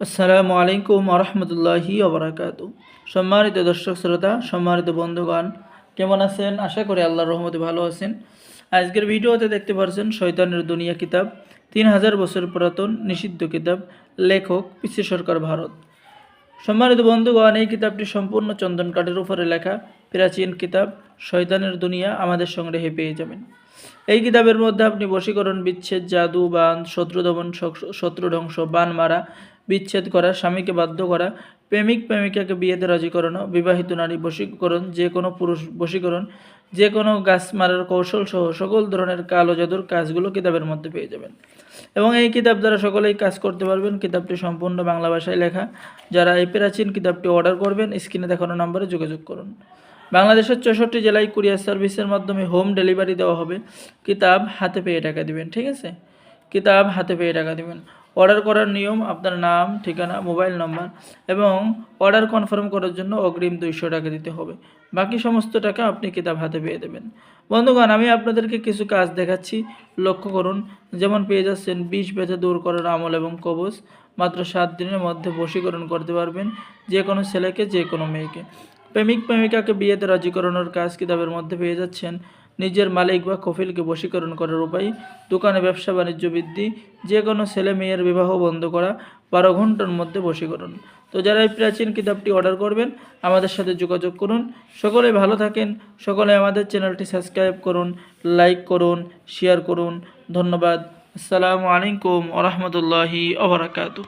আসসালামু আলাইকুম আরহামতুল্লাহি ওবরাকাতু। সম্মানিত দর্শক শ্রোতা, সম্মানিত বন্ধুগণ, কেমন আছেন? আশা করি আল্লাহর রহমতে ভালো আছেন। আজকের ভিডিওতে দেখতে পাচ্ছেন শয়তানের দুনিয়া কিতাব, তিন হাজার বছর পুরাতন নিষিদ্ধ কিতাব, লেখক পিসি সরকার ভারত। সম্মানিত বন্ধুগণ, এই কিতাবটি সম্পূর্ণ চন্দন কাঠের উপরে লেখা, প্রাচীন কিতাব, শয়তানের দুনিয়া আমাদের সংগ্রহে পেয়ে যাবেন। এই কিতাবের মধ্যে আপনি বশীকরণ, বিচ্ছেদ, জাদু বান শত্রু দমন শত্রু ধ্বংস, বান মারা, বিচ্ছেদ করা, স্বামীকে বাধ্য করা, প্রেমিক প্রেমিকাকে বিয়েতে রাজি করানো, বিবাহিত নারী বশীকরণ, যে কোনো পুরুষ বশীকরণ, যে কোনো গাছ মারার কৌশল সহ সকল ধরনের কালো জাদুর কাজগুলো কিতাবের মধ্যে পেয়ে যাবেন। এবং এই কিতাব দ্বারা সকলেই কাজ করতে পারবেন। কিতাবটি সম্পূর্ণ বাংলা ভাষায় লেখা। যারা এই প্রাচীন কিতাবটি অর্ডার করবেন স্ক্রিনে দেখানো নম্বরে যোগাযোগ করুন। বাংলাদেশের চৌষট্টি জেলায় কুরিয়ার সার্ভিসের মাধ্যমে হোম ডেলিভারি দেওয়া হবে। কিতাব হাতে পেয়ে টাকা দিবেন, ঠিক আছে? কিতাব হাতে পেয়ে টাকা দিবেন। অর্ডার করার নিয়ম, আপনার নাম, ঠিকানা, মোবাইল নাম্বার এবং অর্ডার কনফার্ম করার জন্য অগ্রিম দুইশো টাকা দিতে হবে। বাকি সমস্ত টাকা আপনি কিতাব হাতে পেয়ে দেবেন। বন্ধুগণ, আমি আপনাদেরকে কিছু কাজ দেখাচ্ছি। লক্ষ্য করুন, যেমন পেয়ে যাচ্ছেন বিষ ব্যথা দূর করার আমল এবং কবচ মাত্র সাত দিনের মধ্যে বশীকরণ করতে পারবেন যে কোনো ছেলেকে যে কোনো মেয়েকে। প্রেমিক প্রেমিকাকে বিয়েতে রাজি করানোর কাজ কিতাবের মধ্যে পেয়ে যাচ্ছেন। নিজের মালিক বা কফিলকে বশীকরণ করার উপায়, দোকানে ব্যবসা বাণিজ্য বৃদ্ধি যে কোনো ছেলে মেয়ের বিবাহ বন্ধ করা, বারো ঘণ্টার মধ্যে বশীকরণ। তো যারা এই প্রাচীন কিতাবটি অর্ডার করবেন, আমাদের সাথে যোগাযোগ করুন। সকলে ভালো থাকেন, সকলে আমাদের চ্যানেলটি সাবস্ক্রাইব করুন লাইক করুন শেয়ার করুন। ধন্যবাদ। আসসালামু আলাইকুম ওরহমতুল্লাহি ওবরাকাতু